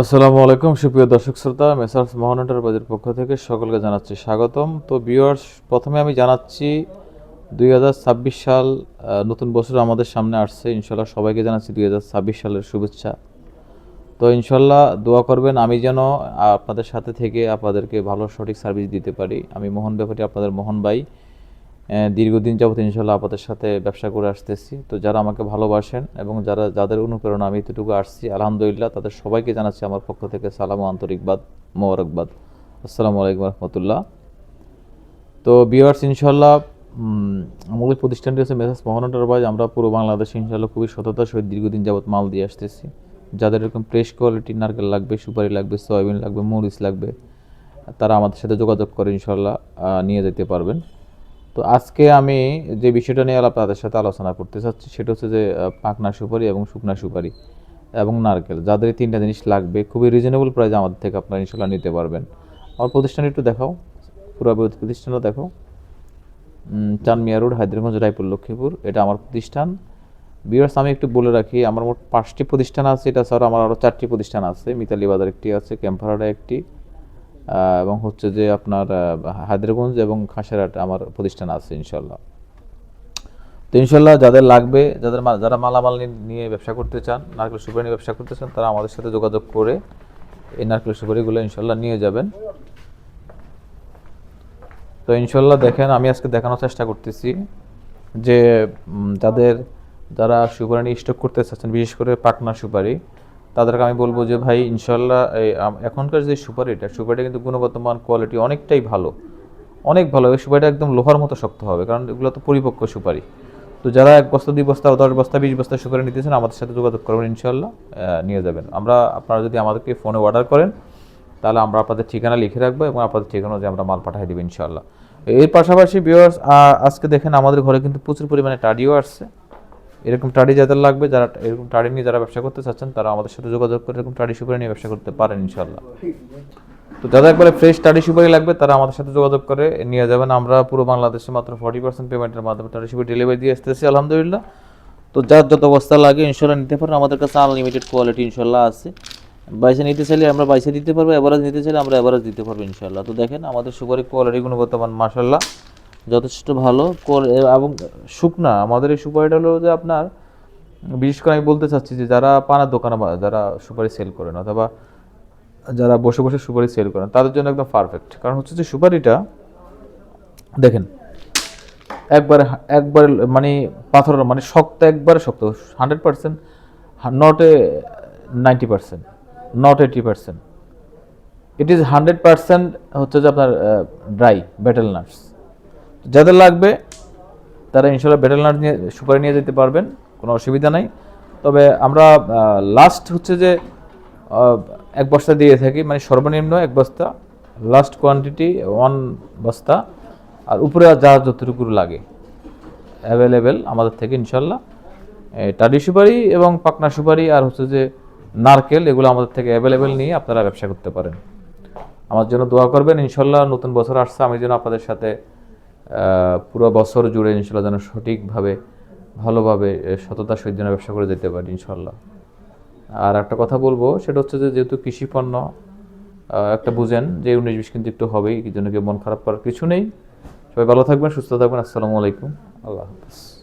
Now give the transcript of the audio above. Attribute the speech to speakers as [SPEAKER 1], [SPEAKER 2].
[SPEAKER 1] আসসালামু আলাইকুম, সুপ্রিয় দর্শক শ্রোতা, মেসার্স মহানটার বাজার পক্ষ থেকে সকলকে জানাচ্ছি স্বাগতম। তো ভিউয়ার্স, প্রথমে আমি জানাচ্ছি, দুই হাজার ছাব্বিশ সাল নতুন বছর আমাদের সামনে আসছে। ইনশাল্লাহ সবাইকে জানাচ্ছি দুই হাজার ছাব্বিশ সালের শুভেচ্ছা। তো ইনশাল্লাহ দোয়া করবেন, আমি যেন আপনাদের সাথে থেকে আপনাদেরকে ভালো সঠিক সার্ভিস দিতে পারি। আমি মোহন ব্যাপারী, আপনাদের মোহন ভাই। দীর্ঘদিন যাবত ইনশাল্লাহ আপনাদের সাথে ব্যবসা করে আসতেছি। তো যারা আমাকে ভালোবাসেন এবং যারা, যাদের অনুপ্রেরণা আমি এতটুকু আসছি, আলহামদুলিল্লাহ তাদের সবাইকে জানাচ্ছি আমার পক্ষ থেকে সালাম আন্তরিকবাদ মোবারকবাদ। আসসালামু আলাইকুম রহমতুল্লাহ। তো বিয়ার্স ইনশাল্লাহ আমাদের প্রতিষ্ঠানটি হচ্ছে মেসাজ মোহন আমরা পুরো বাংলাদেশে ইনশাল্লাহ খুবই সততার সহিত দীর্ঘদিন যাবত মাল দিয়ে আসতেছি। যাদের এরকম ফ্রেশ কোয়ালিটি নারকেল লাগবে, সুপারি লাগবে, সয়াবিন লাগবে, মরিচ লাগবে, তারা আমাদের সাথে যোগাযোগ করে ইনশাল্লাহ নিয়ে যেতে পারবেন। তো আজকে আমি যে বিষয়টা নিয়ে আলাপ তাদের সাথে আলোচনা করতে চাচ্ছি, সেটা হচ্ছে যে পাকনা সুপারি এবং শুকনা সুপারি এবং নারকেল। যাদের তিনটা জিনিস লাগবে, খুবই রিজনেবল প্রাইসে আমাদের থেকে আপনারা ইনশাল্লাহ নিতে পারবেন। আমার প্রতিষ্ঠান একটু দেখাও, পুরো প্রতিষ্ঠানটা দেখো চানমিয়া রোড, হায়দ্রাবাদ, রায়পুর, লক্ষ্মীপুর, এটা আমার প্রতিষ্ঠান। বিয়ার্স আমি একটু বলে রাখি, আমার মোট পাঁচটি প্রতিষ্ঠান আছে, এটা ছাড়া আমার আরও চারটি প্রতিষ্ঠান আছে। মিতালি বাজার একটি আছে ক্যাম্পারাডা একটি। এবং হচ্ছে যে আপনার হায়দ্রাগঞ্জ এবং খাসেরহাট আমার প্রতিষ্ঠান আছে ইনশাল্লাহ তো ইনশাল্লাহ যাদের লাগবে, যাদের যারা মালামাল নিয়ে ব্যবসা করতে চান, নারকেল সুপারি নিয়ে ব্যবসা করতে চান, তারা আমাদের সাথে যোগাযোগ করে এই নারকেল সুপারিগুলো ইনশাল্লাহ নিয়ে যাবেন। তো ইনশাল্লাহ দেখেন, আমি আজকে দেখানোর চেষ্টা করতেছি যে যাদের, যারা সুপারি স্টক করতে চাচ্ছেন, বিশেষ করে পাকনা সুপারি তাদেরকে আমি বলব যে ভাই ইনশাল্লাহ এখনকার যে সুপারিটা সুপারিটা কিন্তু গুণগত মান কোয়ালিটি অনেকটাই ভালো। অনেক ভালো, এই সুপারিটা একদম লোহার মতো শক্ত হবে, কারণ এগুলো তো পরিপক্ক সুপারি। তো যারা এক বস্তা, দুই বস্তা, দশ বস্তা, বিশ বস্তা সুপারি নিতেছেন, আমাদের সাথে যোগাযোগ করবেন ইনশাল্লাহ নিয়ে যাবেন। আমরা, আপনারা যদি আমাদেরকে ফোনে অর্ডার করেন, তাহলে আমরা আপনাদের ঠিকানা লিখে রাখব এবং আপনাদের ঠিকানা যে আমরা মাল পাঠিয়ে দেবো ইনশাল্লাহ এর পাশাপাশি বিয়ার্স আজকে দেখেন আমাদের ঘরে কিন্তু প্রচুর পরিমাণে টাডিও আসছে। এরকম টাডি যাদের লাগবে, যারা এরকম টাডি নিয়ে যারা ব্যবসা করতে চাচ্ছেন, তারা আমাদের সাথে যোগাযোগ করে এরকম টাডি সুপারি নিয়ে ব্যবসা করতে পারেন ইনশাল্লাহ তো যাদের একবারে ফ্রেশ টাডি সুপারি লাগবে, তারা আমাদের সাথে যোগাযোগ করে নিয়ে যাবেন। আমরা পুরো বাংলাদেশে মাত্র ফর্টি পার্সেন্ট পেমেন্টের মাধ্যমে টাডি সুপারি ডেলিভারি দিয়ে আসতেছি, আলহামদুলিল্লাহ। তো যার যত বস্তা লাগে ইনশাল্লাহ নিতে পারেন। আমাদের কাছে আনলিমিটেড কোয়ালিটি ইনশাল্লাহ আছে। বাইসে নিতে চাইলে আমরা বাইসে দিতে পারব এভারেজ নিতে চাইলে আমরা এভারেজ দিতে পারব ইনশাল্লাহ তো দেখেন, আমাদের সুপারি কোয়ালিটি গুণগত মান মাসাল্লাহ যথেষ্ট ভালো এবং শুকনা, আমাদের এই সুপারিটা হলো যে আপনার, বিশেষ করে আমি বলতে চাচ্ছি যে যারা পানার দোকানে যারা সুপারি সেল করেন অথবা যারা বসে বসে সুপারি সেল করেন, তাদের জন্য একদম পারফেক্ট কারণ হচ্ছে যে সুপারিটা, দেখেন, একবারে একবারে মানে পাথরের মানে শক্ত, একবারে শক্ত hundred percent not a ninety percent not eighty percent it is hundred percent হচ্ছে যে আপনার ড্রাই ব্যাটেল নাটস যাদের লাগবে, তারা ইনশাল্লাহ ব্যাটেল নাট নিয়ে, সুপারি নিয়ে যেতে পারবেন, কোনো অসুবিধা নাই। তবে আমরা লাস্ট হচ্ছে যে এক বস্তা দিয়ে থাকি মানে সর্বনিম্ন এক বস্তা লাস্ট কোয়ান্টিটি ওয়ান বস্তা, আর উপরে যা যতটুকু লাগে অ্যাভেলেবেল আমাদের থেকে ইনশাল্লাহ। টাডি সুপারি এবং পাকনা সুপারি, আর হচ্ছে যে নারকেল, এগুলো আমাদের থেকে অ্যাভেলেবেল নিয়ে আপনারা ব্যবসা করতে পারেন। আমার জন্য দোয়া করবেন, ইনশাল্লাহ নতুন বছর আসছে, আমি যেন আপনাদের সাথে পুরো বছর জুড়ে ইনশাল্লাহ যেন সঠিকভাবে, ভালোভাবে সততা সততার সহিত যেন ব্যবসা করে যেতে পারি ইনশাল্লাহ। আর একটা কথা বলব, সেটা হচ্ছে যে যেহেতু কৃষি পণ্য একটা বুঝেন যে উনিশ বিশ কিন্তু একটু হবেই কি জন্য কেউ মন খারাপ করার কিছু নেই। সবাই ভালো থাকবেন, সুস্থ থাকবেন, আসসালামু আলাইকুম। আল্লাহ হাফিজ।